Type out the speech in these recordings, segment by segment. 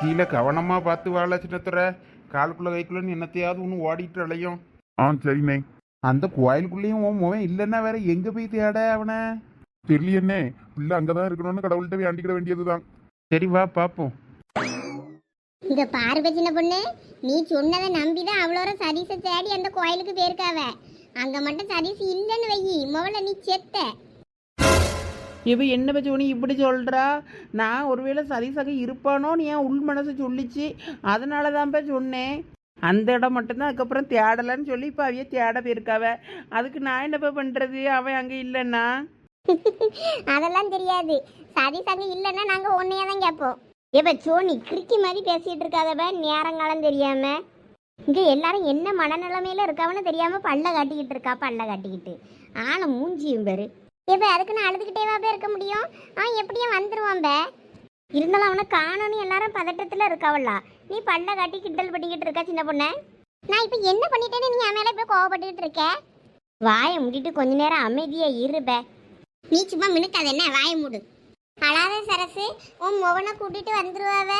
கீழே கவனமா பார்த்து வாழ சின்னத்துற. காலுக்குள்ள கைக்குள்ளன்னு என்னத்தையாவது ஒன்று ஓடிட்டு அலையும். ஆ சரிண்ணே. அந்த கோயிலுக்குள்ளேயும் உன் முகம் இல்லைன்னா வேற எங்க போய் தேட அவனை? தெரியலையண்ணே பிள்ளை அங்கதான் இருக்கணும்னு கடவுள்கிட்ட வேண்டிக்கிட வேண்டியதுதான். சரி வா பார்ப்போம் இங்க பாருங்க சின்ன பொண்ணு. நீ சொன்னதை நம்பிதான் அவ்வளோ சதீஷை தேடி அந்த கோயிலுக்கு போயிருக்காவ. அங்க மட்டும் சதீஷ் இல்லைன்னு வையி. முதல்ல நீ செத்த. இவ என்ன பச்சோனி இப்படி சொல்கிறா நான் ஒருவேளை சதீஷாக இருப்பானோன்னு என் உள் மனசு சொல்லிச்சு? அதனால தான்ப்பா சொன்னேன். அந்த இடம் மட்டும்தான் அதுக்கப்புறம் தேடலன்னு சொல்லி இப்போ அவைய தேட போயிருக்காவ. அதுக்கு நான் என்னப்பா பண்ணுறது அவன் அங்கே இல்லைன்னா? அதெல்லாம் தெரியாது. சதீஷ் அங்கே இல்லைன்னா நாங்கள் ஒன்றையே தான் கேட்போம். இப்ப சோனி கிறுக்கி மாதிரி பேசிகிட்டு இருக்காதவ நேரங்காலம் தெரியாம? இங்கே எல்லாரும் என்ன மனநிலைமையில் இருக்காவன்னு தெரியாமல் பல்ல காட்டிக்கிட்டு இருக்கா பல்ல காட்டிக்கிட்டு. ஆனால் மூஞ்சியும் பேர். இப்போ அதுக்கு நான் அழுதுகிட்டேவா போய் இருக்க முடியும். அவன் எப்படியும் வந்துருவான் பே. இருந்தாலும் அவனை காணோன்னு எல்லாரும் பதட்டத்தில் இருக்காவல்லா நீ பல்ல காட்டி கிண்டல் பண்ணிக்கிட்டு இருக்கா சின்ன பொண்ணு? நான் இப்போ என்ன பண்ணிட்டேன்னு நீ என் மேலே இப்ப கோவப்பட்டுக்கிட்டு இருக்க? வாயை மூடிட்டு கொஞ்ச நேரம் அமைதியாக இருப்ப நீ சும்மா மினுக்காது என்ன? வாயை மூடு. அழாத சரசு உன் முகனை கூட்டிட்டு வந்துருவாவ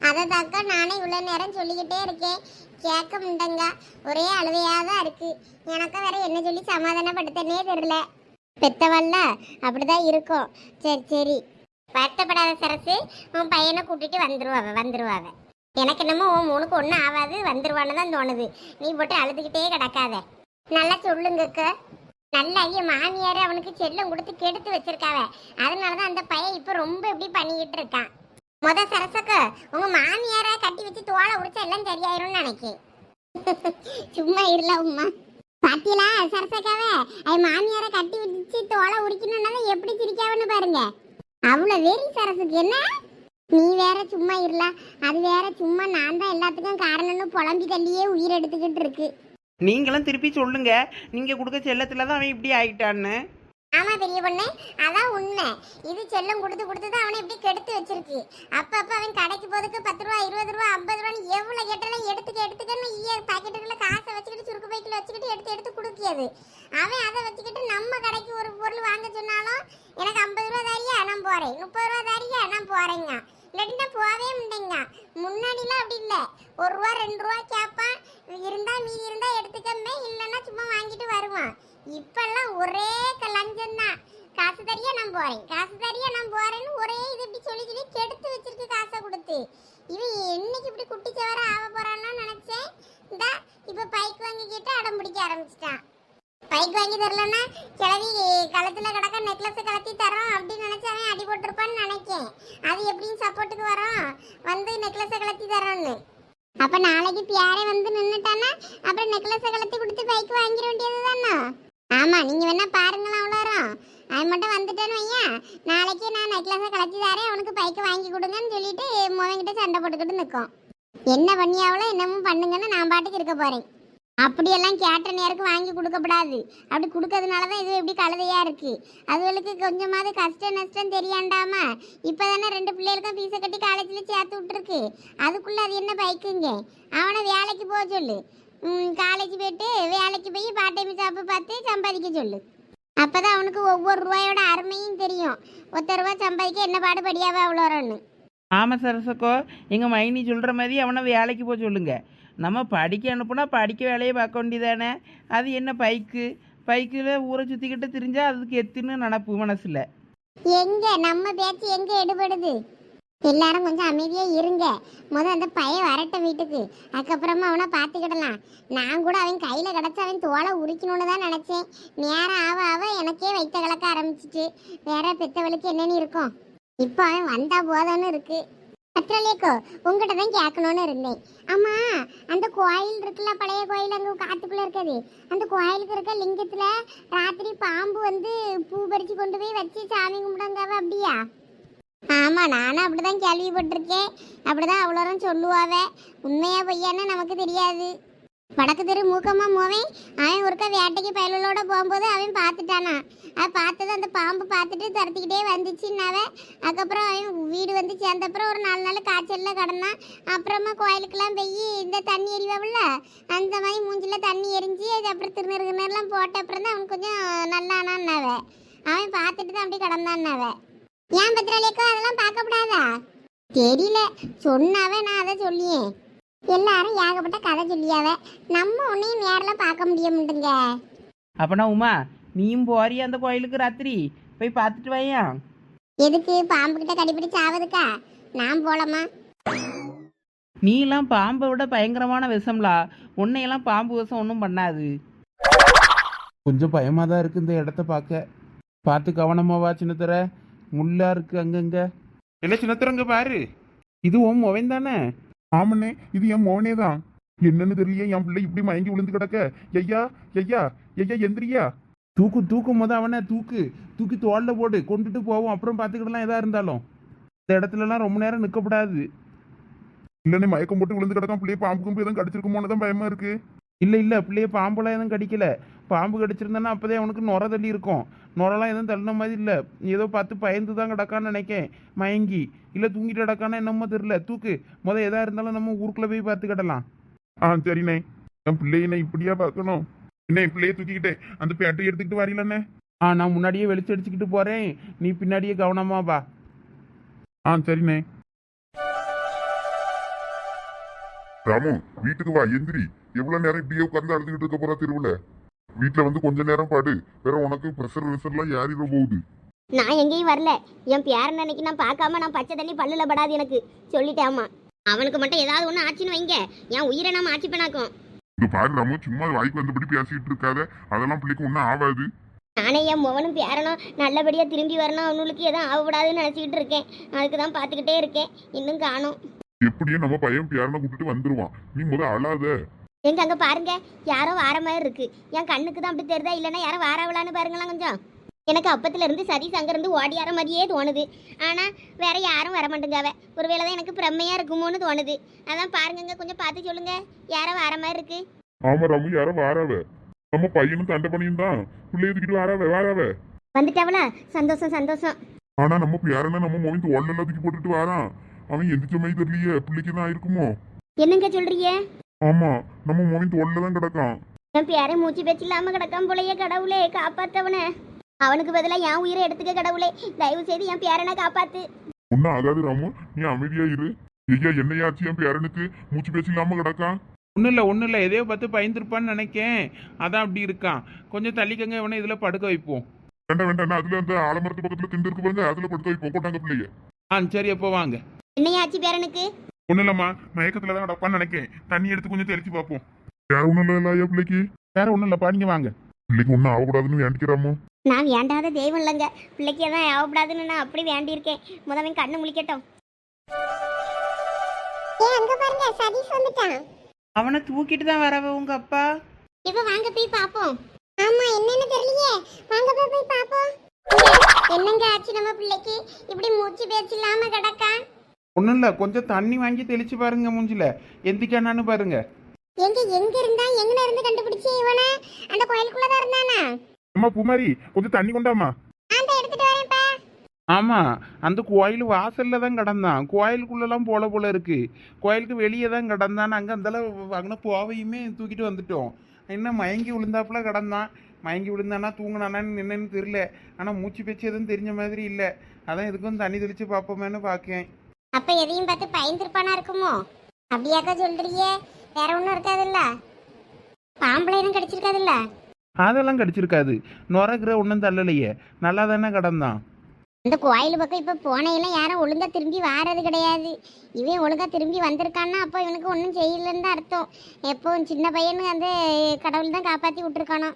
அதை தாக்கா நானே இவ்வளோ நேரம் சொல்லிக்கிட்டே இருக்கேன். கேட்க முண்டங்க. ஒரே அழுவையாக தான் இருக்கு. எனக்கு வேற என்ன சொல்லி சமாதானப்படுத்தனே தெரில பெத்தவல்ல அப்படிதான் இருக்கும் சரி சரி. வருத்தப்படாத சரசு உன் பையனை கூட்டிட்டு வந்துருவாவ வந்துருவாவ. எனக்கு என்னமோ உன் மூணுக்கு ஒன்றும் ஆகாது வந்துருவான்னு தான் தோணுது. நீ போட்டு அழுதுகிட்டே கிடக்காத. நல்லா சொல்லுங்கக்க நல்லா ஐயா மாமியார் அவனுக்கு செல்லம் கொடுத்து கெடுத்து வச்சிருக்காவ. அதனாலதான் அந்த பையன் இப்போ ரொம்ப இப்படி பண்ணிக்கிட்டு இருக்கான். முத சரசக்க உங்க மாமியார கட்டி வச்சு தோலை உரிச்சா எல்லாம் சரியாயிரும்னு நினைக்கேன். சும்மா இருல உம்மா பாத்தீங்களா? சரசக்காவ? அது மாமியார கட்டி வச்சு தோலை உரிக்கணும்னா எப்படி சிரிக்காவன்னு பாருங்க. அவ்வளோ வெறி சரசுக்கு என்ன? நீ வேற சும்மா இருல அது வேற சும்மா நான் தான் எல்லாத்துக்கும் காரணம்னு புலம்பி தள்ளியே உயிர் எடுத்துக்கிட்டு இருக்கு. நீங்களும் திருப்பி சொல்லுங்க. நீங்கள் கொடுக்க செல்லத்தில் தான் அவன் இப்படி ஆயிட்டான்னு. ஆமா பெரிய பொண்ணு அதான் உண்மை. இது செல்லம் கொடுத்து கொடுத்து தான் அவனை இப்படி கெடுத்து வச்சிருக்கு. அப்ப அப்ப அவன் கடைக்கு போதுக்கு பத்து ரூபா இருபது ரூபா ஐம்பது ரூபான்னு எவ்வளவு கேட்டாலும் எடுத்துக்க எடுத்துக்கன்னு ஈய பாக்கெட்டுக்குள்ள காசை வச்சுக்கிட்டு சுருக்கு பைக்கில் வச்சுக்கிட்டு எடுத்து எடுத்து கொடுக்கியது அவன் அதை வச்சுக்கிட்டு நம்ம கடைக்கு ஒரு பொருள் வாங்க சொன்னாலும் எனக்கு ஐம்பது ரூபா தாரியா நான் போறேன். முப்பது ரூபா தாரியா நான் போறேங்க. இல்லாட்டினா போவே போகவே முன்னாடிலாம் அப்படி இல்லை. ஒரு ரூபா ரெண்டு ரூபா கேட்பான். இருந்தா மீதி இருந்தா எடுத்துக்கமே இல்லைன்னா சும்மா வாங்கிட்டு வருவான். இப்பெல்லாம் ஒரே லஞ்சம் தான் காசு தரியா நான் போறேன். காசு தரியா நான் போறேன்னு ஒரே இது இப்படி சொல்லி சொல்லி கெடுத்து வச்சிருக்கு காசை கொடுத்து. இவன் என்னைக்கு இப்படி குட்டி சவர ஆக போறான்னு நினைச்சேன். இந்த இப்ப பைக் வாங்கி கேட்டு அடம் பிடிக்க ஆரம்பிச்சிட்டான். பைக் வாங்கி தரலன்னா கிளவி களத்துல கிடக்க நெக்லஸ் கலத்தி தரோம் அப்படின்னு நினைச்சு அவன் அடி போட்டிருப்பான்னு நினைக்கேன். அது எப்படியும் சப்போர்ட்டுக்கு வரும். வந்து நெக்லஸை கலத்தி தரோன்னு. அப்ப நாளைக்கு பியாரே வந்து நின்னுட்டானா அப்புறம் நெக்லஸை கலத்தி கொடுத்து பைக் வாங்கிட வேண்டியது தானே ஆமா நீங்க வேணா பாருங்களா அவ்வளோரம் அவன் மட்டும் வந்துட்டேன்னு வையன். நாளைக்கு நான் நெக்லஸை கலத்தி தரேன். அவனுக்கு பைக்கு வாங்கி கொடுங்கன்னு சொல்லிட்டு முவங்கிட்ட சண்டை போட்டுக்கிட்டு நிற்கும். என்ன பண்ணியாவளோ என்னமோ பண்ணுங்கன்னு நான் பாட்டுக்கு இருக்க போறேன். அப்படியெல்லாம் கேட்ட நேருக்கு வாங்கி கொடுக்கப்படாது. அப்படி கொடுக்கறதுனால தான் இது எப்படி கழுதையா இருக்கு? அதுகளுக்கு கொஞ்சமாவது கஷ்டம் நஷ்டம் தெரியாண்டாம? இப்பதானே ரெண்டு பிள்ளைகளுக்கும் ஃபீஸை கட்டி காலேஜில் சேர்த்து விட்டுருக்கு. அதுக்குள்ளே அது என்ன பைக்குங்க அவனை வேலைக்கு போக சொல்லு. காலேஜ் போயிட்டு வேலைக்கு போய் பார்ட் டைம் ஜாப்பு பார்த்து சம்பாதிக்க சொல்லு. அப்பதான் அவனுக்கு ஒவ்வொரு ரூபாயோட அருமையும் தெரியும். ஒத்த ரூபா சம்பாதிக்க என்ன பாடுபடியாவே அவ்வளோன்னு ஆமாம் சரசக்கோ எங்கள் மைனி சொல்கிற மாதிரி அவனை வேலைக்கு போக சொல்லுங்க. நம்ம படிக்க அனுப்புனா படிக்க வேலையை பார்க்க வேண்டியதானே? அது என்ன பைக்கு? பைக்கில் ஊரை சுற்றிக்கிட்டு திரிஞ்சா அதுக்கு எத்துன்னு நினப்பு மனசில். எங்க? நம்ம பேச்சு எங்க எடுபடுது? எல்லாரும் கொஞ்சம் அமைதியா இருங்க. முத அந்த பையன் வரட்ட வீட்டுக்கு. அதுக்கப்புறமா அவனை பார்த்துக்கிடலாம். நான் கூட அவன் கையில கிடச்ச அவன் தோலை உரிக்கணும்னு தான் நினைச்சேன். நேரம் ஆவ ஆவ எனக்கே வைத்த கலக்க ஆரம்பிச்சிட்டு வேற பெத்தவளுக்கு என்னன்னு இருக்கும்? இப்போ அவன் வந்தா போதான்னு இருக்கு. பத்ரலேக்கோ உங்ககிட்ட தான் கேட்கணும்னு இருந்தேன். ஆமா அந்த கோயில் இருக்குல்ல பழைய கோயில் அங்க காத்துக்குள்ள இருக்குது. அந்த கோயிலுக்கு இருக்க லிங்கத்துல ராத்திரி பாம்பு வந்து பூ பறிச்சு கொண்டு போய் வச்சு சாமி கும்பிடுங்காவ அப்படியா? ஆமா நானும் அப்படிதான் கேள்விப்பட்டிருக்கேன். அப்படிதான் அவ்வளோரம் சொல்லுவாவே. உண்மையா பொய்யான்னு நமக்கு தெரியாது. வடக்கு தெரு மூக்கம்மா மோவன் அவன் ஒருக்கா வேட்டைக்கு பயலோட போகும்போது அவன் பார்த்துட்டானா. அவன் பார்த்தது அந்த பாம்பு பார்த்துட்டு துரத்திக்கிட்டே வந்துச்சுன்னாவே. அதுக்கப்புறம் அவன் வீடு வந்து சேர்ந்தப்புறம் ஒரு நாலு நாள் காய்ச்சலில் கிடந்தான். அப்புறமா கோயிலுக்கெல்லாம் போய் இந்த தண்ணி எரிவாவில்ல அந்த மாதிரி மூஞ்சில தண்ணி எரிஞ்சு அதுக்கப்புறம் அப்புறம் போட்ட அப்புறம் தான் அவன் கொஞ்சம் நல்லானான்னாவே. அவன் பார்த்துட்டு தான் அப்படி கிடந்தான்னாவே. ஏன் பத்திராளியக்கா அதெல்லாம் பார்க்கப்படாதா தெரியல. சொன்னாவே நான் அதை சொல்லியேன் எல்லாரும் ஏகப்பட்ட கதை சொல்லியாவ. நம்ம உன்னையும் நேரில் பார்க்க முடிய மாட்டேங்க அப்பனா உமா நீயும் போறியா அந்த கோயிலுக்கு ராத்திரி? போய் பார்த்துட்டு வாயா. எதுக்கு? பாம்பு கிட்ட கடிபிடிச்சு ஆவதுக்கா நான் போலாமா? நீலாம் பாம்பை விட பயங்கரமான விஷம்லா. உன்னையெல்லாம் பாம்பு விஷம் ஒன்றும் பண்ணாது. கொஞ்சம் பயமாக தான் இருக்குது இந்த இடத்த பார்க்க. பார்த்து கவனமாக வா சின்னத்தர. முள்ளா இருக்கு அங்கங்க. இல்லை சின்னத்தரங்க பாரு. இது உன் முவன் தானே? ஆமண்ணே இது என் மோனே தான். என்னன்னு தெரியல என் பிள்ளை இப்படி மயங்கி விழுந்து கிடக்க. ஐயா ஐயா ஐயா எந்திரியா. தூக்கு தூக்கும் போது அவனை தூக்கு. தூக்கி தோல்ல போடு கொண்டுட்டு போவோம். அப்புறம் பார்த்துக்கிடலாம் எதா இருந்தாலும். இந்த இடத்துலலாம் ரொம்ப நேரம் நிற்கக்கூடாது இல்லைண்ணே மயக்கம் போட்டு விழுந்து கிடக்கான் பிள்ளைய பாம்புக்கும் எதுவும் கடிச்சிருக்குமோன்னு தான் பயமா இருக்கு. இல்லை இல்லை பிள்ளைய பாம்பெல்லாம் எதுவும் கடிக்கல. பாம்பு கடிச்சிருந்தானா அப்போதே அவனுக்கு நுர தள்ளி இருக்கும். நுரெல்லாம் எதுவும் தள்ளின மாதிரி இல்லை. ஏதோ பார்த்து பயந்து தான் கிடக்கான்னு நினைக்கேன். மயங்கி. இல்லை தூங்கிட்டு கிடக்கானா என்னமோ தெரில தூக்கு. முத எதா இருந்தாலும் நம்ம ஊருக்குள்ளே போய் பார்த்துக்கிடலாம் ஆ சரிண்ணே. என் பிள்ளைய நான் இப்படியா பார்க்கணும்? என்ன என் பிள்ளைய தூக்கிக்கிட்டே அந்த பேட்டை எடுத்துக்கிட்டு வரீங்களண்ணே ஆ நான் முன்னாடியே வெளிச்சடிச்சுக்கிட்டு போகிறேன் நீ பின்னாடியே கவனமா வா. ஆ சரிண்ணே. ராமு வீட்டுக்கு வா எந்திரி. எவ்வளவு நேரம் இப்படியே உட்கார்ந்து அழுதுகிட்டு இருக்க போறா தெருவுல? வீட்டுல வந்து கொஞ்ச நேரம் பாடு. வேற உனக்கு ப்ரெஷர் எல்லாம் ஏறிட போகுது. நான் எங்கேயும் வரல. என் பேரன் அன்னைக்கு நான் பார்க்காம நான் பச்சை தண்ணி பல்லுல படாது எனக்கு. சொல்லிட்டேம்மா அவனுக்கு மட்டும் ஏதாவது ஒன்று ஆச்சுன்னு வைங்க. என் உயிரை நான் ஆட்சி பண்ணாக்கும் இங்க பாரு ராமு சும்மா வாய்க்கு வந்தபடி பேசிட்டு இருக்காத. அதெல்லாம் பிள்ளைக்கு ஒன்றும் ஆகாது நானே என் மோகனும் பேரனும் நல்லபடியாக திரும்பி வரணும். அவனுக்கு எதுவும் ஆகக்கூடாதுன்னு நினச்சிக்கிட்டு இருக்கேன். அதுக்கு தான் பார்த்துக்கிட்டே இருக்கேன். இன்னும் காணும். எப்படியும் நம்ம பையன் பேரனை கூட்டிட்டு வந்துருவான். நீ முத அழாத. எங்க அங்கே பாருங்க யாரோ வார மாதிரி இருக்கு. என் கண்ணுக்கு தான் அப்படி தெரியுதா இல்லைன்னா யாரோ வாராவலான்னு பாருங்களேன் கொஞ்சம். எனக்கு அப்பத்துல இருந்து சதீஷ் அங்கிருந்து ஓடியார மாதிரியே தோணுது. ஆனா வேற யாரும் வர மாட்டேங்காவ ஒருவேளை தான் எனக்கு பிரம்மையா இருக்குமோன்னு தோணுது. அதான் பாருங்கங்க கொஞ்சம் பார்த்து சொல்லுங்க. யாரோ வார மாதிரி இருக்கு. ஆமா ராமு யாரோ வாராவ. நம்ம பையனும் தண்டை பண்ணியும் தான். பிள்ளைய தூக்கிட்டு வாராவ வாராவ. வந்துட்டாவளா? சந்தோஷம் சந்தோஷம். ஆனா நம்ம பேரனை நம்ம மோவிந்து ஒல்ல தூக்கி போட்டுட்டு வாரான். அவன் எந்திரிச்ச மாதிரி தெரியலையே பிள்ளைக்கு தான் இருக்குமோ என்னங்க சொல்றீங்க? ஆமா நம்ம மோவிந்து ஒல்ல தான் கிடக்கான். என் பேரை மூச்சு பேச்சு இல்லாம கிடக்கான் போலயே கடவுளே காப்பாத்தவன. அவனுக்கு பதிலா என் உயிரை எடுத்துக்க கடவுளே. தயவு செய்து என் பேரனை காப்பாத்து. ஒன்னும் ஆகாது ராமு நீ அமைதியா இரு. ஐயா என்னையாச்சு என் பேரனுக்கு? மூச்சு பேச்சு இல்லாம கிடக்கான்? ஒன்றும் இல்லை ஒன்றும் இல்லை. எதையோ பார்த்து பயந்துருப்பான்னு நினைக்கேன். அதான் அப்படி இருக்கான். கொஞ்சம் தள்ளிக்கங்க இவனை இதில் படுக்க வைப்போம். வேண்டாம் வேண்டாம் நான் அதுல அந்த ஆலமரத்து பக்கத்துல திண்டு இருக்கு பாருங்க அதுல படுத்து வைப்போம். கொண்டாங்க பிள்ளைய. ஆ சரி அப்போ வாங்க. என்னையாச்சு பேரனுக்கு? ஒன்றும் இல்லைம்மா மயக்கத்துல தான் கிடப்பான்னு நினைக்கேன் தண்ணி எடுத்து கொஞ்சம் தெளிச்சு பார்ப்போம். வேற ஒண்ணும் இல்ல ஐயா பிள்ளைக்கு? வேற ஒன்றும் இல்லைப்பா நீங்க வாங்க. பிள்ளைக்கு ஒன்றும் ஆகக்கூடாதுன்னு வேண்டிக்கிறாமோ நான் வேண்டாத தெய்வம் இல்லைங்க. பிள்ளைக்கு எதாவது ஆகக்கூடாதுன்னு நான் அப்படி வேண்டியிருக்கேன். முதவன் கண்ணு முழிக்கட்டும். ஏ அங்க பாருங்க சதீஷ் வந்துட்டான். அவனை தூக்கிட்டு தான் வரவ உங்க அப்பா? இப்ப வாங்க போய் பாப்போம் ஆமா என்னன்னு தெரியலையே. வாங்க போய் போய் பாப்போம் என்னங்க ஆச்சு நம்ம பிள்ளைக்கு? இப்படி மூச்சு பேச்சு இல்லாம கிடக்கா ஒன்றும் இல்லை கொஞ்சம் தண்ணி வாங்கி தெளிச்சு பாருங்க மூஞ்சில. எந்திக்கானான்னு பாருங்க. எங்க எங்க இருந்தா எங்க இருந்து கண்டுபிடிச்சு இவனை? அந்த கோயிலுக்குள்ளதான் இருந்தானா? அம்மா பூமாரி கொஞ்சம் தண்ணி கொண்டாமா அந்த எடுத்துட்டு வரேன்ப்பா ஆமாம் அந்த கோயில் வாசலில் தான் கிடந்தான். கோயிலுக்குள்ளெல்லாம் போல போல இருக்கு. கோயிலுக்கு வெளியே தான் கிடந்தான். அங்கே அந்தளவு அங்கே போவையுமே தூக்கிட்டு வந்துட்டோம். என்ன மயங்கி விழுந்தாப்புல கிடந்தான். மயங்கி விழுந்தானா தூங்கினானான்னு என்னன்னு தெரியல. ஆனால் மூச்சு பேச்சு எதுவும் தெரிஞ்ச மாதிரி இல்லை. அதான் எதுக்கும் தண்ணி தெளித்து பார்ப்போமேன்னு பார்க்கேன் அப்ப எதையும் பார்த்து பயந்துருப்பானா இருக்குமோ? அப்படியாக்கா சொல்றியே வேற ஒண்ணும் இருக்காதுல்ல? பாம்பளை எதுவும் கிடைச்சிருக்காதுல்ல? அதெல்லாம் கடிச்சிருக்காது. நுரகிற ஒன்றும் தள்ளலையே. நல்லா தானே கிடந்தான். இந்த கோயில் பக்கம் இப்ப போனையெல்லாம் யாரும் ஒழுங்கா திரும்பி வாரது கிடையாது. இவன் ஒழுங்கா திரும்பி வந்திருக்கான்னா அப்போ இவனுக்கு ஒன்றும் செய்யலன்னு தான் அர்த்தம். எப்பவும் சின்ன பையனு அந்த கடவுள் தான் காப்பாத்தி விட்டுருக்கானோ.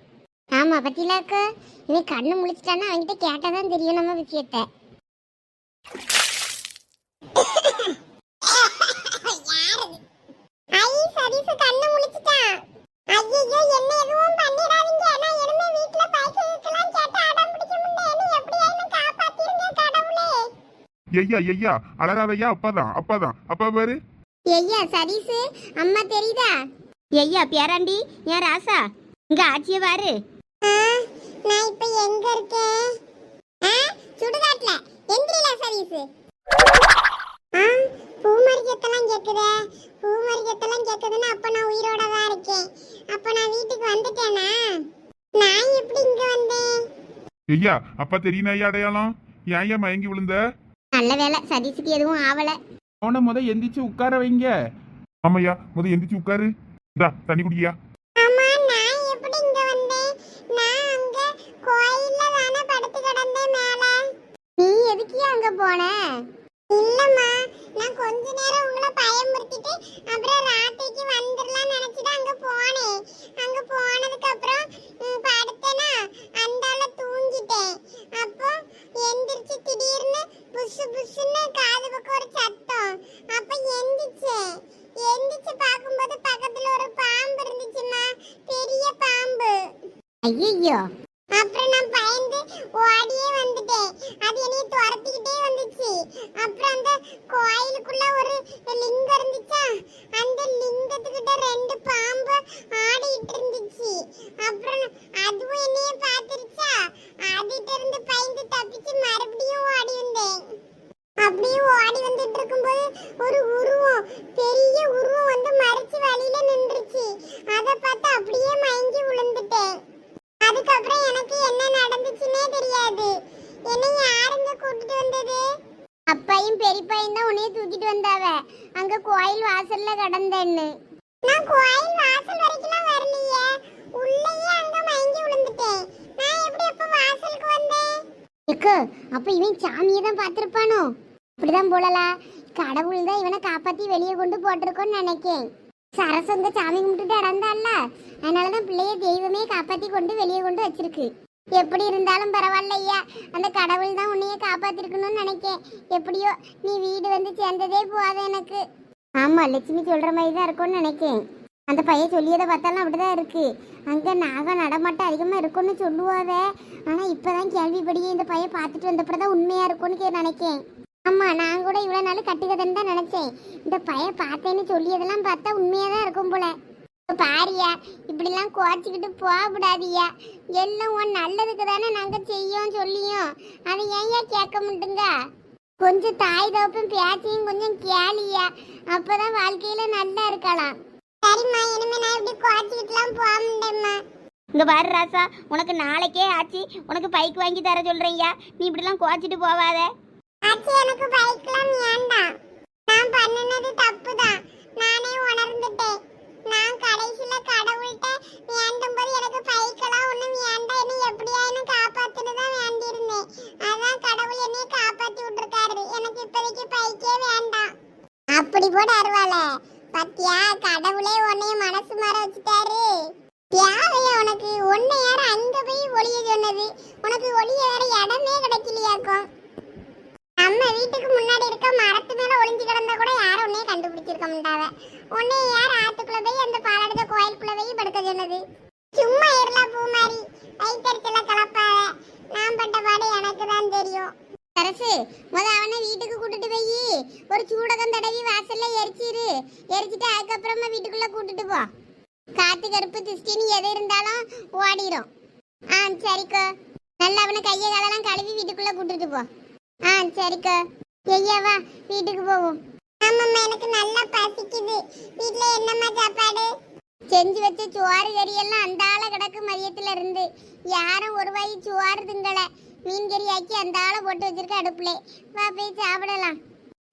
ஆமா பத்திலாக்கு இவன் கண்ணு முழிச்சிட்டான்னா அவன்கிட்ட கேட்டாதான் தெரியும் நம்ம விஷயத்த ஐ சதீஷ் கண்ணு முழிச்சிட்டான் ஐயோ என்ன எதுவும் பண்ணிடாதீங்க நான் இனிமே வீட்ல பைசா இருக்கலாம் கேட்டு அடம் பிடிக்க முடியல எப்படியாவது காப்பாத்திருங்க ஐயா ஐயா அழகாதையா அப்பா தான் அப்பா பாரு ஐயா சதீஷ் அம்மா தெரியுதா? ஐயா பேராண்டி ஏன் ராசா? இங்க ஆச்சிய பாரு. நான் இப்ப எங்க இருக்கேன்? சுடுகாட்டுல. எந்திரில சதீஷ் பூமரிக்கத்தெல்லாம் கேக்குதே பூமரிக்கத்தெல்லாம் கேக்குதுன்னா அப்ப நான் உயிரோட தான் இருக்கேன் அப்ப நான் வீட்டுக்கு வந்துட்டேனா நான் எப்படி இங்க வந்தேன் ஐயா அப்பா தெரியும் ஐயா அடையாளம்? ஏன் ஐயா மயங்கி விழுந்த? நல்ல வேலை சதீஷுக்கு எதுவும் ஆவல. அவனை முத எந்திரிச்சு உட்கார வைங்க. ஆமையா முத எந்திரிச்சு உட்காரு. இந்தா தண்ணி குடியா அம்மா நான் எப்படி இங்க வந்தேன்? நான் அங்க கோயில்ல தானே படுத்து கிடந்தேன் மேல. நீ எதுக்கு அங்க போன? இல்லம்மா நான் கொஞ்ச நேரம் உங்களை பயமுறுத்திட்டு அப்புறம் ராத்திரிக்கு வந்துடலாம் நினைச்சிட்டு அங்க போனேன். அங்க போனதுக்கு அப்புறம் ம், படுத்தேனா அந்தால தூங்கிட்டேன். அப்போ எந்திரிச்சு திடீர்னு புசு புசுன்னு காது பக்கம் ஒரு சத்தம். அப்ப எந்திரிச்சேன் எந்திரிச்சு பார்க்கும்போது பக்கத்துல ஒரு பாம்பு இருந்துச்சுமா பெரிய பாம்பு. ஐயோ ஓடியே வந்துட்டேன் அது என்னைய துரத்திக்கிட்டே வந்துச்சு. அப்புறம் அந்த கோயிலுக்குள்ள ஒரு லிங்கம் இருந்துச்சா? அந்த லிங்கத்துக்கிட்ட ரெண்டு பாம்பு ஆடிட்டு இருந்துச்சு. அப்புறம் அதுவும் என்னைய பார்த்துருச்சா? அதுகிட்ட இருந்து பயந்து தப்பிச்சு மறுபடியும் ஓடி வந்தேன். அப்படியே ஓடி வந்துட்டு இருக்கும்போது ஒரு உருவம் பெரிய உருவம் வந்து மறைச்சு வழியில நின்றுச்சு. அதை பார்த்து அப்படியே மயங்கி விழுந்துட்டேன் அதுக்கப்புறம் எனக்கு என்ன நடந்துச்சுன்னே தெரியாது. என்னை யாருங்க கூட்டிட்டு வந்தது? அப்பாயும் பெரியப்பாயும் தான் உன்னைய தூக்கிட்டு வந்தாவ. அங்க கோயில் வாசல்ல கடந்தேன்னு. நான் கோயில் வாசல் வரைக்கும் வரலையே. உள்ளேயே அங்க மயங்கி விழுந்துட்டேன். நான் எப்படி அப்ப வாசலுக்கு வந்தேன்? எக்கு அப்ப இவன் சாமியை தான் பார்த்திருப்பானோ? அப்படிதான் போலலா. கடவுள் தான் இவனை காப்பாத்தி வெளியே கொண்டு போட்டிருக்கோன்னு நினைக்கேன். சரசங்க சாமி கும்பிட்டுட்டு இடந்தால அதனாலதான் பிள்ளைய தெய்வமே காப்பாத்தி கொண்டு வெளியே கொண்டு வச்சிருக்கு. எப்படி இருந்தாலும் பரவாயில்லையா அந்த கடவுள் தான் உன்னைய காப்பாத்திருக்கணும்னு நினைக்கேன். எப்படியோ நீ வீடு வந்து சேர்ந்ததே போகாத எனக்கு. ஆமா லட்சுமி சொல்ற மாதிரி தான் இருக்கும்னு நினைக்கேன். அந்த பையன் சொல்லியதை பார்த்தாலும் அப்படிதான் இருக்கு. அங்க நாகம் நடமாட்டம் அதிகமா இருக்கும்னு சொல்லுவாத ஆனா இப்பதான் கேள்விப்படியே இந்த பையன் பார்த்துட்டு வந்தப்பறம் தான் உண்மையா இருக்கும்னு கே- நினைக்கேன். ஆமா நான் கூட இவ்வளவு நாள் கட்டுக்கதன்னு தான் நினைச்சேன். இந்த பையன் பார்த்தேன்னு சொல்லியதெல்லாம் பார்த்தா உண்மையா தான் இருக்கும் போல. பாரியா இப்படிலாம் குறைச்சிக்கிட்டு போகக்கூடாதியா? எல்லாம் உன் நல்லதுக்கு தானே நாங்கள் செய்யோம் சொல்லியும். அதை ஏன்யா கேட்க மாட்டுங்க? கொஞ்சம் தாய் தோப்பும் பேச்சையும் கொஞ்சம் கேளியா. அப்பதான் வாழ்க்கையில நல்லா இருக்கலாம். சரிம்மா இனிமே நான் இப்படி குறைச்சிக்கிட்டுலாம் போக முடியுமா இங்கே பாரு ராசா உனக்கு நாளைக்கே ஆச்சு. உனக்கு பைக் வாங்கி தர சொல்றேன்யா. நீ இப்படிலாம் குறைச்சிட்டு போவாத. ஆச்சி எனக்கு பைக்லாம் வேண்டாம் நான் பண்ணினது தப்பு தான் நானே உணர்ந்துட்டேன். நான் கடைசியில கடவுள்கிட்ட வேண்டும் போது எனக்கு பைக்கெல்லாம் ஒன்றும் வேண்டாம் என்ன எப்படியாயினும் காப்பாத்துன்னு தான் வேண்டியிருந்தேன். அதான் கடவுள் என்னைய காப்பாத்தி விட்டுருக்காரு. எனக்கு இப்போதைக்கு பைக்கே வேண்டாம். அப்படி போட அருவாள. பத்தியா கடவுளே உன்னைய மனசு மாற வச்சுட்டாரு. தேவையா உனக்கு? ஒன்னு யாரும் அங்க போய் ஒளிய சொன்னது? உனக்கு ஒளிய வேற இடமே கிடைக்கலையாக்கும். நம்ம வீட்டுக்கு முன்னாடி இருக்க மரத்து மேல ஒளிஞ்சு கிடந்தா கூட யாரும் உன்னைய கண்டுபிடிச்சிருக்க மாட்டாவ? உன்னை யார் ஆத்துக்குள்ள போய் அந்த பாலாடுத கோயிலுக்குள்ள போய் படுக்க சொன்னது? சும்மா இருளா பூ மாதிரி. வயிற்றுல கலப்பாவ நான் பட்ட பாடு எனக்கு தான் தெரியும். அரசு முத அவனை வீட்டுக்கு கூட்டிட்டு போய் ஒரு சூடகம் தடவி வாசல்ல எரிச்சிரு. எரிச்சிட்டு அதுக்கப்புறமா வீட்டுக்குள்ள கூட்டிட்டு போ. காத்து கருப்பு திஷ்டின்னு எது இருந்தாலும் ஓடிரும். ஆ சரிக்கோ. நல்லா அவனை கையை காலெல்லாம் கழுவி வீட்டுக்குள்ள கூட்டிட்டு போ. ஆ சரிக்கா. ஐயா வா வீட்டுக்கு போவோம். ஆமாம்மா எனக்கு நல்லா பசிக்குது. வீட்ல என்னம்மா சாப்பாடு? செஞ்சு வச்ச சோறு கறி எல்லாம் அந்த ஆள கிடக்கு மதியத்துல இருந்து. யாரும் ஒரு வாய் சோறு திங்கல. மீன் கறி ஆக்கி அந்த ஆளை போட்டு வச்சிருக்க அடுப்புல. வா போய் சாப்பிடலாம்.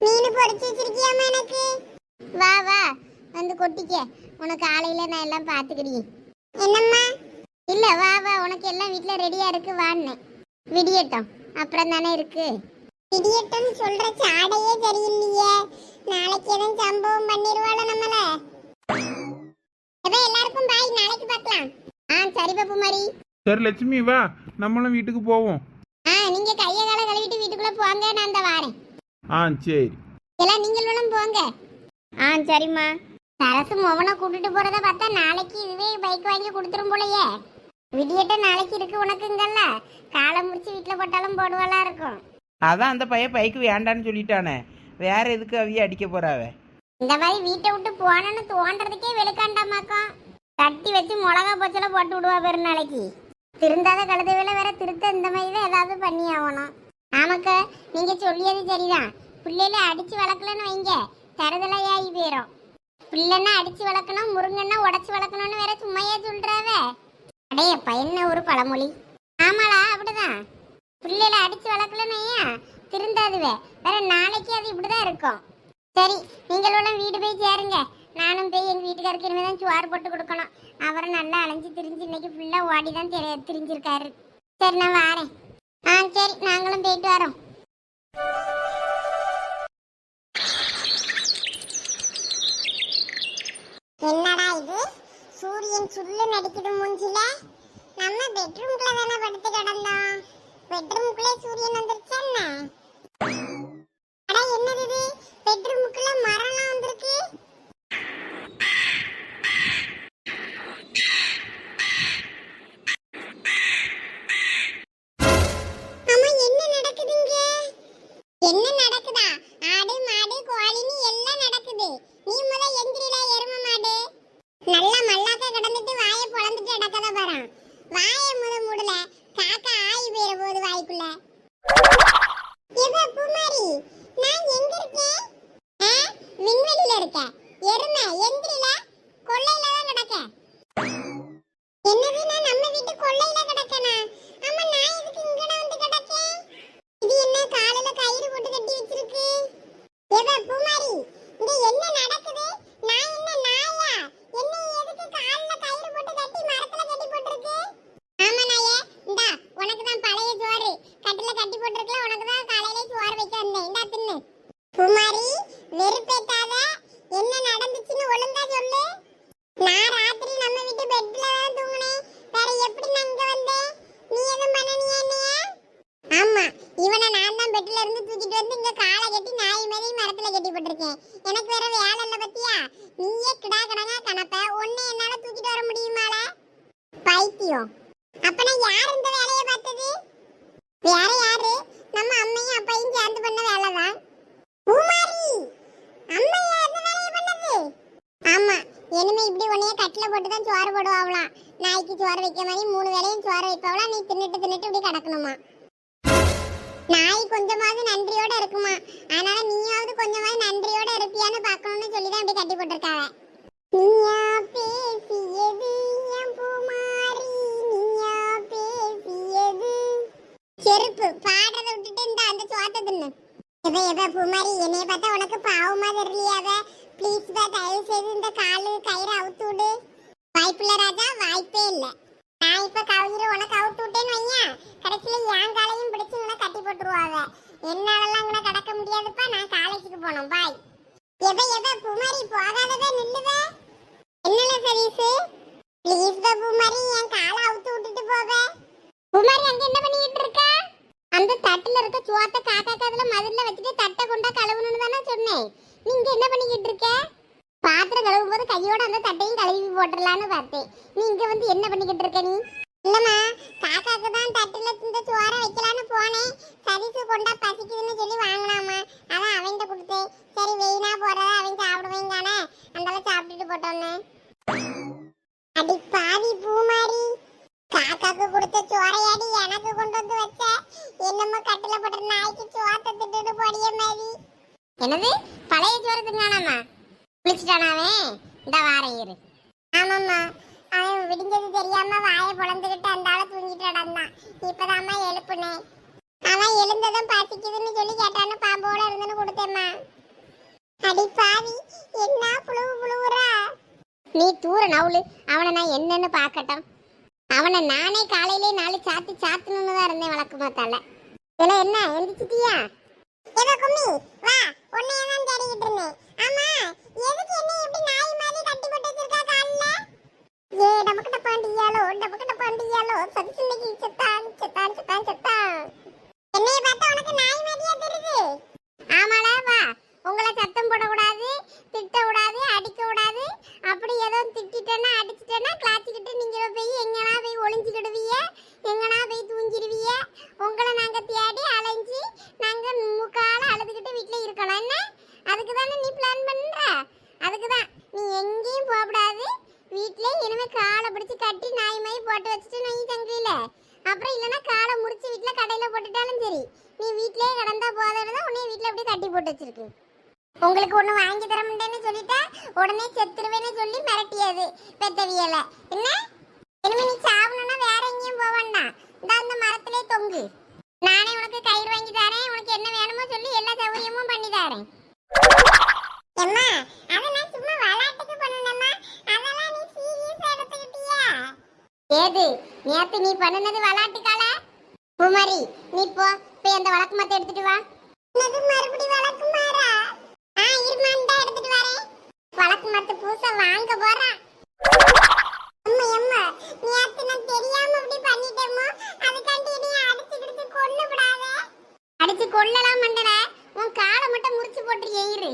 மீன் பொரிச்சு வச்சிருக்கியாமா எனக்கு? வா வா வந்து கொட்டிக்க. உனக்கு காலையில நான் எல்லாம் பாத்துக்கிறேன். என்னம்மா? இல்ல வா வா உனக்கு எல்லாம் வீட்ல ரெடியா இருக்கு வான்னு. விடியட்டும். அப்புறம் தானே இருக்கு. விடியட்டும் சொல்ற சாடையே சரியில்லையே. நாளைக்கு எதுவும் சம்பவம் பண்ணிடுவாள நம்மள. எப்ப எல்லாருக்கும் பாய் நாளைக்கு பார்க்கலாம். ஆ சரி பாப்பு மாதிரி சரி லட்சுமி வா. நம்மளும் வீட்டுக்கு போவோம். ஆ நீங்க கையை காலை கழுவிட்டு வீட்டுக்குள்ள போங்க நான் அந்த வாரேன். ஆ சரி. எல்லாம் நீங்களும் போங்க. ஆ சரிம்மா. சரசு மோகனை கூட்டிட்டு போறத பார்த்தா நாளைக்கு இதுவே பைக் வாங்கி கொடுத்துரும் போலயே. விடியட்ட நாளைக்கு இருக்கு உனக்குங்கல்ல. காலை முடிச்சு வீட்டுல போட்டாலும் போடுவாளா இருக்கும். அதான் அந்த பையன் பைக்கு வேண்டான்னு சொல்லிட்டானே. வேற எதுக்கு அவிய அடிக்க போறாவ? இந்த மாதிரி வீட்டை விட்டு போனன்னு தோன்றதுக்கே வெளுக்காண்டாமாக்கா. தட்டி வச்சு மிளகா பச்சல போட்டு விடுவா பெரு நாளைக்கு. திருந்தாத கழுத வேலை வேற திருத்த இந்த மாதிரி தான் ஏதாவது பண்ணி ஆகணும் ஆமாக்க நீங்க சொல்லியது சரிதான். பிள்ளையில அடிச்சு வளர்க்கலன்னு வைங்க. தருதலையாகி ஆகி போயிடும் பிள்ளைன்னா அடிச்சு வளர்க்கணும் முருங்கன்னா உடச்சு வளர்க்கணும்னு வேற சும்மையே சொல்றாவ? அடைய பையன் ஒரு பழமொழி. ஆமாளா அப்படிதான். பிள்ளைல அடிச்சு வளர்க்கலன்னு திருந்தாதுவே. வேற நாளைக்கு அது இப்படிதான் இருக்கும். சரி நீங்களும் வீடு போய் சேருங்க. நானும் போய் எங்கள் வீட்டுக்காருக்கு இனிமேல் தான் சுவார் போட்டு கொடுக்கணும். அவரை நல்லா அலைஞ்சு திரிஞ்சு இன்னைக்கு ஃபுல்லாக ஓடி தான் தெரி திரிஞ்சிருக்காரு. சரி நான் வரேன். ஆ சரி நாங்களும் போயிட்டு வரோம். என்னடா இது? சூரியன் சுள்ளு நடிக்குது மூஞ்சில. நம்ம பெட்ரூம்ல தானே படுத்து கிடந்தோம். பெட்ரூமுக்குள்ளே சூரியன் வந்துருச்சா என்ன? அட என்னது இது? பெட்ரூமுக்குள்ள வந்திருக்கு அம்மா என்ன நடக்குதுங்க என்ன நடக்குதா ஆடு மாடு கோழின்னு எல்லாம் நடக்குது நீ முத எந்திரிடா எரும மாடு நல்லா மல்லாக்க கிடந்துட்டு வாயை பொளந்துட்டு அடக்கத பாறான் வாயை முத மூடல காக்கா ஆயி போயிட போகுது வாய்க்குள்ள இவ பூமாரி நான் எங்க இருக்கேன் ஆ, விண்வெளியில இருக்க எருமை எந்திரில கொள்ளையில தான் கிடக்க என்னது நான் நம்ம வீட்டு கொள்ளையில கிடக்கனா அம்மா நான் எதுக்கு இங்கட வந்து கிடக்கேன் இது என்ன காலையில கயிறு போட்டு கட்டி வச்சிருக்கு எவ பூமாரி இங்க என்ன நடக்குது நான் என்ன நாயா என்ன எதுக்கு கால்ல கயிறு போட்டு கட்டி மரத்துல கட்டி போட்டிருக்கு ஆமா நாயே இந்தா உனக்கு தான் பழைய சோறு கட்டில கட்டி போட்டிருக்கல உனக்கு தான் காலையில சோறு வைக்க வந்தேன் இந்தா தின்னு பூமாரி வெறுப்பேத்தாத என்ன நடந்துச்சுன்னு ஒழுங்கா சொல்லு நான் ராத்திரி நம்ம வீட்டு பெட்ல தான் தூங்குனேன் வேற எப்படி நான் இங்க வந்தேன் நீ எதுவும் பண்ணனியா என்னைய ஆமா இவனை நான் தான் பெட்ல இருந்து தூக்கிட்டு வந்து இங்க காலை கட்டி நாய் மாதிரி மரத்துல கட்டி போட்டிருக்கேன் எனக்கு வேற வேலை இல்ல பத்தியா நீயே கிடா கடங்கா கணப்ப உன்னை என்னால தூக்கிட்டு வர முடியுமால தெரியும். அப்பனா யார் இந்த வேலையை பார்த்தது? வேற யாரு? நம்ம அம்மையும் அப்பையும் சேர்ந்து பண்ண வேலைதான். பூமாரி அம்மையா இந்த வேலையை பண்ணது? ஆமா இனிமே இப்படி உன்னைய கட்டில போட்டு தான் சோறு போடுவாங்களாம் நாய்க்கு சோறு வைக்க மாதிரி மூணு வேளையும் சோறு வைப்பாவலாம் நீ தின்னுட்டு தின்னுட்டு இப்படி கிடக்கணுமா? நாய் கொஞ்சமாவது நன்றியோட இருக்குமா? அதனால நீயாவது கொஞ்சமாவது நன்றியோட இருப்பியான்னு பார்க்கணும்னு சொல்லி தான் இப்படி கட்டி போட்டிருக்காங்க நீயா பேசியது என் பூமா செருப்பு பாடுறத விட்டுட்டு இந்த அந்த சோத்தை தின்னு. எவ எவ பூமாரி என்னைய பார்த்தா உனக்கு பாவமா தெரியலையாவ ப்ளீஸ் பா தயவு செய்து இந்த காலு கயிறு அவுத்து விடு. வாய்ப்புல ராஜா வாய்ப்பே இல்ல. நான் இப்ப கவிஞர் உனக்கு அவுத்து விட்டேன்னு வையா கடைசியில என் காலையும் பிடிச்சு உனக்கு கட்டி போட்டுருவாவ என்னாலலாம் இவனை கடக்க முடியாதுப்பா. நான் காலேஜுக்கு போனோம். பாய் எவ எவ பூமாரி போகாதவே நில்லுவ. என்னல சதீஷ்? ப்ளீஸ் பா பூமாரி என் காலை அவுத்து விட்டுட்டு போவேன் குமாரி அங்க என்ன பண்ணிட்டு இருக்கா? அந்த தட்டுல இருக்க சுவாத்த காக்கா கதுல மதுல வச்சுட்டு தட்டை கொண்டா கழுவணும்னு தானே சொன்னேன். நீங்க என்ன பண்ணிக்கிட்டு இருக்க? பாத்திரம் கழுவும் போது கையோட அந்த தட்டையும் கழுவி போட்டுடலான்னு பார்த்தேன். நீ இங்க வந்து என்ன பண்ணிக்கிட்டு இருக்க நீ? இல்லம்மா காக்காக்கு தான் தட்டுல இந்த சோற வைக்கலான்னு போனேன். சரிசு கொண்டா பசிக்குதுன்னு சொல்லி வாங்கினாமா அதான் அவன்கிட்ட கொடுத்தேன். சரி வெயினா போறதா அவன் சாப்பிடுவேன் தானே. அந்தால சாப்பிட்டுட்டு போட்டோன்னு. அடி பாவி பூமாரி. காக்காக்கு கொடுத்த சோறையாடி எனக்கு கொண்டு வந்து வச்ச. என்னமோ கட்டில போட்ட நாய்க்கு சோத்த திட்டு போடிய மாதிரி. என்னது? பழைய சோறு தின்னானாமா குளிச்சிட்டானாவே இந்த வாரம் இரு. ஆமாம்மா. அவன் விடிஞ்சது தெரியாம வாயை பொழந்துக்கிட்டு அந்த ஆளை தூங்கிட்டு கிடந்தான். இப்பதாம்மா எழுப்புனேன் அவன் எழுந்ததும் பசிக்குதுன்னு சொல்லி கேட்டான்னு பாம்போட இருந்துன்னு கொடுத்தேம்மா. அடி பாவி என்ன புழுவு புழுவுறா? நீ தூர நவுளு அவனை நான் என்னன்னு பார்க்கட்டும். அவனை நானே காலையிலே நாலு சாத்து சாத்தணும்னு தான் இருந்தேன் வழக்கு மாத்தால இதுல என்ன? எந்திரிச்சிட்டியா? ஏதோ கும்மி வா உன்னைய தான் தேடிக்கிட்டு இருந்தேன். ஆமா எதுக்கு என்ன இப்படி நாய் மாதிரி கட்டி போட்டு வச்சிருக்கா கால்ல? ஏ டமக்கிட்ட பாண்டியாலோ டமக்கிட்ட பாண்டியாலோ சதி சின்னைக்கு செத்தான் செத்தான் செத்தான் செத்தான். என்னைய பார்த்தா உனக்கு நாய் மாதிரியா தெரியுது? ஆமாடா வா. உங்களை சத்தம் போடக்கூடாது திட்டக்கூடாது அடிக்கக்கூடாது. அப்படி ஏதோ திட்டிட்டேன்னா அடிச்சிட்டேன்னா கிளாச்சிக்கிட்டு நீங்கள் போய் எங்கனா போய் ஒளிஞ்சுக்கிடுவீங்க எங்கனா போய் தூங்கிடுவீங்க. உங்களை நாங்கள் தேடி அலைஞ்சு நாங்கள் முக்கால அழுதுகிட்டு வீட்டில் இருக்கணும். என்ன? அதுக்கு தானே நீ பிளான் பண்ணுற அதுக்கு தான் நீ எங்கேயும் போகக்கூடாது. வீட்டிலே இனிமேல் காலை பிடிச்சி கட்டி நாய் மாதிரி போட்டு வச்சுட்டு நீ தங்கையில. அப்புறம் இல்லைன்னா காலை முடிச்சு வீட்டில் கடையில் போட்டுட்டாலும் சரி. நீ வீட்டிலே கிடந்தா போதும் தான் உன்னைய வீட்டில் அப்படியே கட்டி போட்டு வச்சிருக்கு. உங்களுக்கு ஒண்ணு வாங்கி தர முடியேன்னு சொல்லிட்டா உடனே செத்துருவேன்னு சொல்லி மிரட்டியது பெத்தவியல. என்ன? இனிமே நீ சாவணும்னா வேற எங்கேயும் போவண்ணா இந்த அந்த மரத்திலே தொங்கு. நானே உனக்கு கயிறு வாங்கி தரேன். உனக்கு என்ன வேணுமோ சொல்லி எல்லா சௌகரியமும் பண்ணி தரேன். அம்மா அத நான் சும்மா விளையாட்டுக்கு பண்ணனம்மா அதெல்லாம் நீ சீரியஸா எடுத்துக்கிட்டியா? ஏது? நேற்று நீ பண்ணனது விளையாட்டுக்கால குமரி நீ போ போய் அந்த வழக்கு மத்த எடுத்துட்டு வா. மறுபடி வழக்கு மாறா மண்டை எடுத்துட்டு பூச வாங்க போறேன். அம்மா அம்மா நீ அத்தனை தெரியாம இப்படி பண்ணிட்டேமோ அதுக்காண்டி நீ அடிச்சு கிடிச்சு கொல்ல விடாத அடிச்சு கொல்லலாம் மண்டல உன் காலை மட்டும் முறிச்சு போட்டு எயிரு.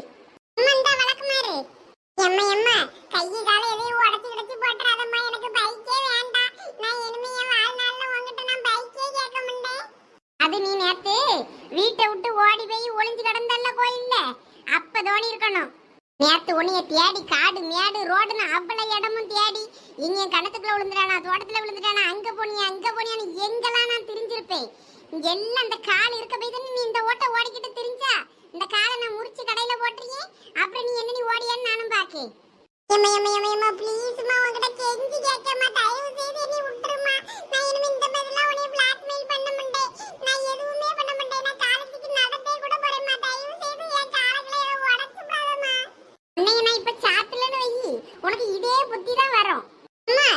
உன்னைய தேடி காடு மேடு ரோடுன்னு அவ்வளோ இடமும் தேடி இங்கே கணத்துக்குள்ள விழுந்துட்டானா தோட்டத்தில் விழுந்துட்டானா அங்கே போனியா அங்கே போனியான்னு எங்கெல்லாம் நான் தெரிஞ்சிருப்பேன்? இங்கே எல்லாம் அந்த கால் இருக்க போய்தானே நீ இந்த ஓட்டை ஓடிக்கிட்டு திரிஞ்சா? இந்த காலை நான் முறிச்சு கடையில் போட்டிருக்கேன். அப்புறம் நீ என்ன நீ ஓடியான்னு நானும் பார்க்கேன். ஏம்மா ப்ளீஸ்மா உங்ககிட்ட கெஞ்சி கேட்கமா தயவு விட்டுருமா. நான் இனிமே இந்த உன்னை நான் இப்ப சாத்தலன்னு வை. உனக்கு இதே புத்தி தான் வரும். அம்மா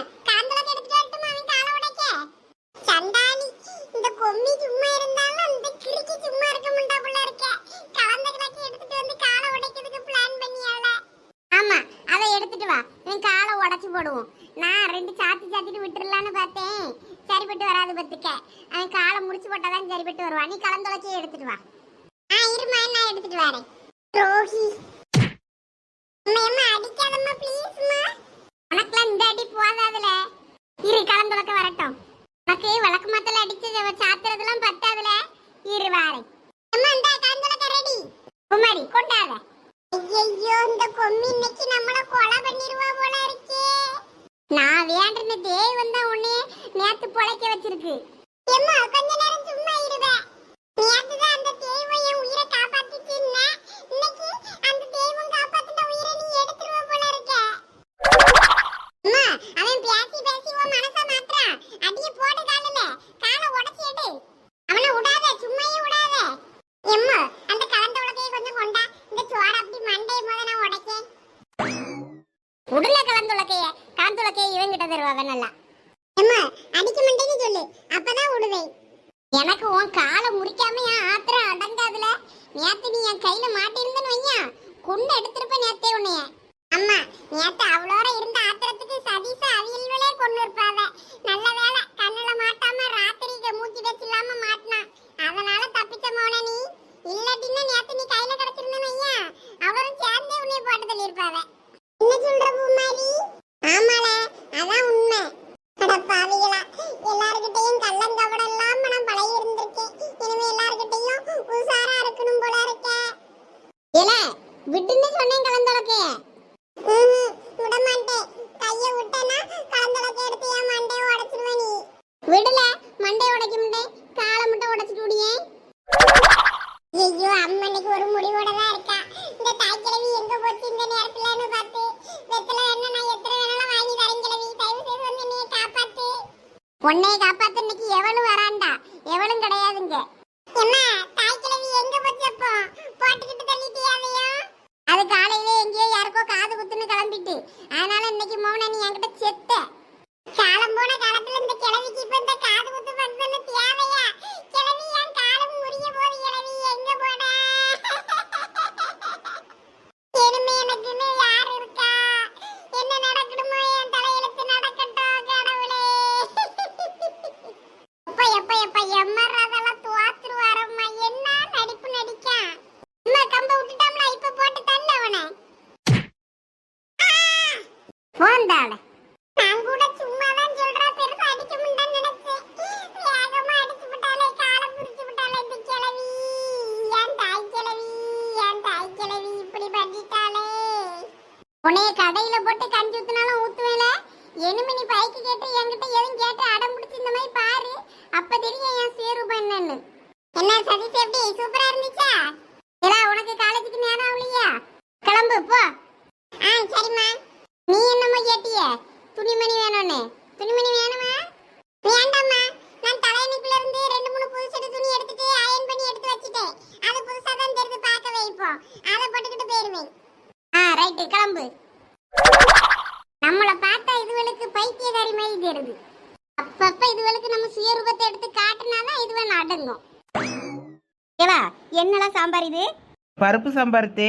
பருப்பு சாம்பார்த்தே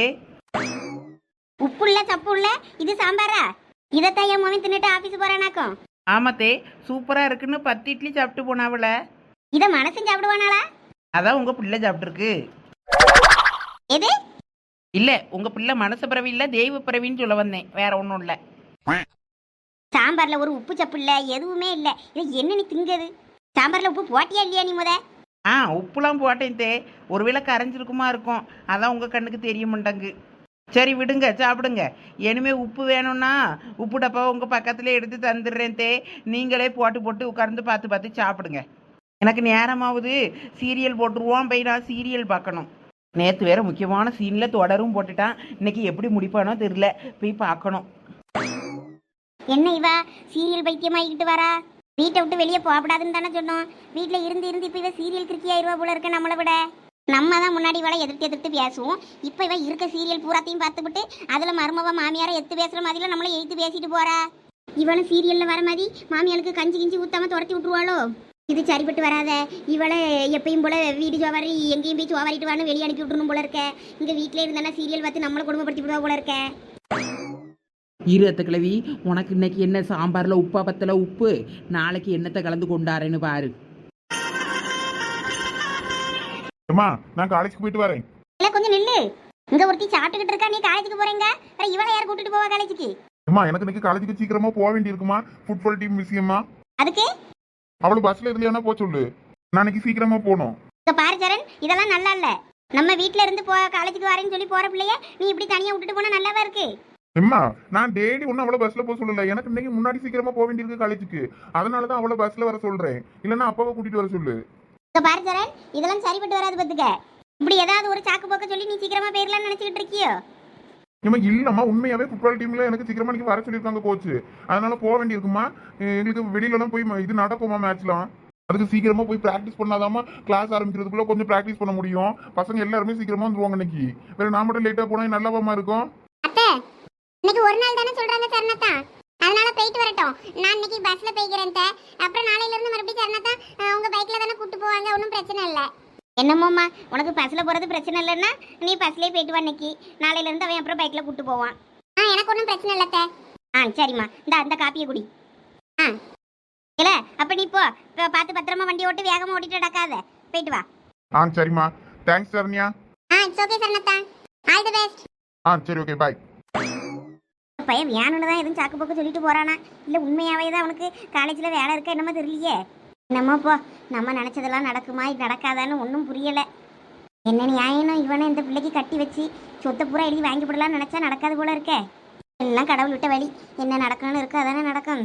உப்புள்ள சப்புள்ள இது சாம்பாரா? இதைத்தான் என் மகன் தின்னுட்டு ஆஃபீஸ் போறானாக்கும். ஆமாத்தே சூப்பராக இருக்குன்னு பத்து இட்லி சாப்பிட்டு போனாவல. இதை மனசும் சாப்பிடுவானாளா? அதான் உங்கள் பிள்ளை சாப்பிட்ருக்கு எது? இல்லை உங்கள் பிள்ளை மனசு பிறவி இல்லை தெய்வ பிறவின்னு சொல்ல வந்தேன். வேற ஒன்றும் இல்லை. சாம்பார்ல ஒரு உப்பு சப்பு இல்ல எதுவுமே இல்ல. இது என்ன நீ திங்குது சாம்பார்ல உப்பு போட்டியா இல்லையா நீ முத? ஆ உப்புலாம் போட்டேன் தே. ஒருவேளை கரைஞ்சிருக்குமா இருக்கும். அதான் உங்கள் கண்ணுக்கு தெரிய மாட்டேங்கு சரி விடுங்க சாப்பிடுங்க. இனிமே உப்பு வேணும்னா உப்பு டப்பாவை உங்கள் பக்கத்துல எடுத்து தந்துடுறேன் தே. நீங்களே போட்டு போட்டு உட்கார்ந்து பார்த்து பார்த்து சாப்பிடுங்க. எனக்கு நேரமாவது. சீரியல் போட்டுருவோம். போய் நான் சீரியல் பார்க்கணும். நேற்று வேற முக்கியமான சீனில் தொடரும் போட்டுட்டான். இன்னைக்கு எப்படி முடிப்பானோ தெரியல. போய் பார்க்கணும். என்ன இவா? சீரியல் பைத்தியமாகிக்கிட்டு வரா? வீட்டை விட்டு வெளியே போகக்கூடாதுன்னு தானே சொன்னோம். வீட்டில் இருந்து இருந்து இப்போ இவன் சீரியல் கிருக்கி ஆயிடுவா போல இருக்க நம்மளை விட. நம்ம தான் முன்னாடி இவளை எதிர்த்து எதிர்த்து பேசுவோம். இப்போ இவன் இருக்க சீரியல் பூராத்தையும் பார்த்துவிட்டு அதில் மருமவ மாமியாரை எடுத்து பேசுகிற மாதிரிலாம் நம்மளை எழுத்து பேசிட்டு போறா. இவளும் சீரியலில் வர மாதிரி மாமியாளுக்கு கஞ்சி கிஞ்சி ஊற்றாம துரத்தி விட்டுருவாளோ? இது சரிப்பட்டு வராத. இவளை எப்பயும் போல வீடு ஜோவாரி எங்கேயும் போய் ஜோவாரிட்டு வான்னு வெளியே அனுப்பி விட்டுருணும் போல இருக்க. இங்கே வீட்டிலே இருந்தானா சீரியல் பார்த்து நம்மளை குடும்பப்படுத்தி விடுவா போல இருக்க. இரு அத்தை கிழவி உனக்கு இன்னைக்கு என்ன சாம்பாரில் உப்பா பத்தல உப்பு? நாளைக்கு என்னத்தை கலந்து கொண்டாரேன்னு பாரு. அம்மா நான் காலேஜ்க்கு போயிட்டு வரேன். இல்ல கொஞ்சம் நில்லு. இங்க ஒருத்தி சாப்பிட்டுக்கிட்டு இருக்கா நீ காலேஜுக்கு போறீங்க. வேற இவளை யார் கூட்டிட்டு போவா காலேஜுக்கு? அம்மா எனக்கு இன்னைக்கு காலேஜுக்கு சீக்கிரமா போக வேண்டியிருக்குமா? ஃபுட்பால் டீம் விஷயமா? அதுக்கு? அவளு பஸ்ல இதுலயானா போக சொல்லு. நான் இன்னைக்கு சீக்கிரமா போகணும். இங்க பாரு சரண் இதெல்லாம் நல்லா இல்ல. நம்ம வீட்ல இருந்து போ காலேஜுக்கு வரேன்னு சொல்லி போற பிள்ளைய நீ இப்படி தனியா விட்டுட்டு போனா நல்லாவா இருக்கு? அம்மா நான் டெய்லி ஒன்றும் அவளை பஸ்ல போக சொல்லல. எனக்கு இன்னைக்கு முன்னாடி சீக்கிரமா போக வேண்டியிருக்கு காலேஜுக்கு. அதனால தான் அவளை பஸ்ல வர சொல்றேன். இல்லைன்னா அப்பாவை கூட்டிட்டு வர சொல்லு. இங்க பாரு சரண் இதெல்லாம் சரிப்பட்டு வராது பத்துக்க இப்படி ஏதாவது ஒரு சாக்கு போக்க சொல்லி நீ சீக்கிரமா போயிடலாம்னு நினைச்சுக்கிட்டு இருக்கியோ? இம்மா இல்லம்மா உண்மையாவே ஃபுட்பால் டீம்ல எனக்கு சீக்கிரமா இன்னைக்கு வர சொல்லியிருக்காங்க கோச் அதனால போக வேண்டியிருக்குமா எங்களுக்கு வெளியிலலாம் போய் ம- இது நடக்குமா மேட்ச்லாம் அதுக்கு சீக்கிரமா போய் பிராக்டிஸ் பண்ணாதாம்மா கிளாஸ் ஆரம்பிக்கிறதுக்குள்ள கொஞ்சம் பிராக்டிஸ் பண்ண முடியும். பசங்க எல்லாருமே சீக்கிரமா வந்துருவாங்க இன்னைக்கு. வேற நான் மட்டும் லேட்டா போனா நல்லாவாமா இருக்கும். இன்னைக்கு ஒரு நாள் தானே சொல்றாங்க சரணத்தா. அதனால போயிட்டு வரட்டும். நான் இன்னைக்கு பஸ்ல போய்க்கிறேன். அப்புறம் நாளையில இருந்து மறுபடியும் சரணத்தா உங்க பைக்ல தானே கூட்டு போவாங்க. ஒன்றும் பிரச்சனை இல்லை. என்னமோம்மா உனக்கு பஸ்ல போறது பிரச்சனை இல்லைன்னா நீ பஸ்லயே போயிட்டு வா இன்னைக்கு. நாளையில இருந்து அவன் அப்புறம் பைக்ல கூட்டு போவான். ஆ எனக்கு ஒன்றும் பிரச்சனை இல்லை. ஆ சரிம்மா. இந்த அந்த காப்பியை குடி. ஆ. இல்ல அப்ப நீ போ. ப- பார்த்து பத்திரமா வண்டி ஓட்டு வேகமா ஓட்டிட்டு நடக்காத. போயிட்டு வா. ஆ சரிம்மா. தேங்க்ஸ் சரண்யா. ஆ இட்ஸ் ஓகே சரணத்தா. ஆல் தி பெஸ்ட் ஆ சரி ஓகே பாய் பையன் வேணும்னு தான் எதுவும் சாக்கு போக்கு சொல்லிட்டு போறானா? இல்லை உண்மையாகவே தான் அவனுக்கு காலேஜ்ல வேலை இருக்க என்னமோ தெரியலையே. என்னமோ போ நம்ம நினச்சதெல்லாம் நடக்குமா? இது நடக்காதான்னு ஒன்றும் புரியலை. என்ன நியாயனும் இவனை இந்த பிள்ளைக்கு கட்டி வச்சு சொத்தை பூரா எழுதி வாங்கி போடலாம்னு நினைச்சா நடக்காது போல இருக்கே. எல்லாம் கடவுள் விட்ட வழி. என்ன நடக்கணும்னு இருக்கோ அதானே நடக்கும்.